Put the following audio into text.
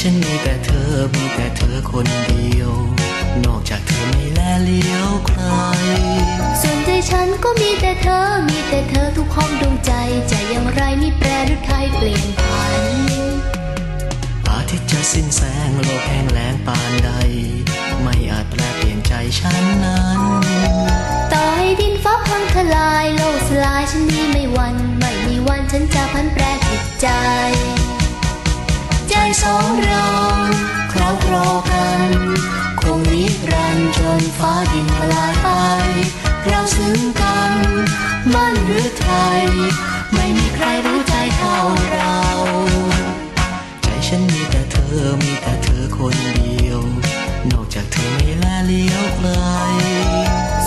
ฉันมีแต่เธอ มีแต่เธอคนเดียว นอกจากเธอไม่แลเลี้ยวใคร ส่วนใจฉันก็มีแต่เธอ มีแต่เธอทุกห้องดวงใจ ใจอย่างไรไม่แปรหรือไทยเปลี่ยนผันอาทิตย์จะสิ้นแสงโลกแห้งแล้งปานใด ไม่อาจแปลเปลี่ยนใจฉันนั้นต่อให้ดินฟ้าพังทลายโลกสลายฉันนี้ไม่หวัน ไม่มีวันฉันจะพันแปรจิตใจใจ สองเราคราวครอกัน คงนิรันดร์จนฟ้าดินลายไปเราซึ้งกัน มั่นหรือไทย ไม่มีใครรู้ใจเท่าเรา ใจฉันมีแต่เธอมีแต่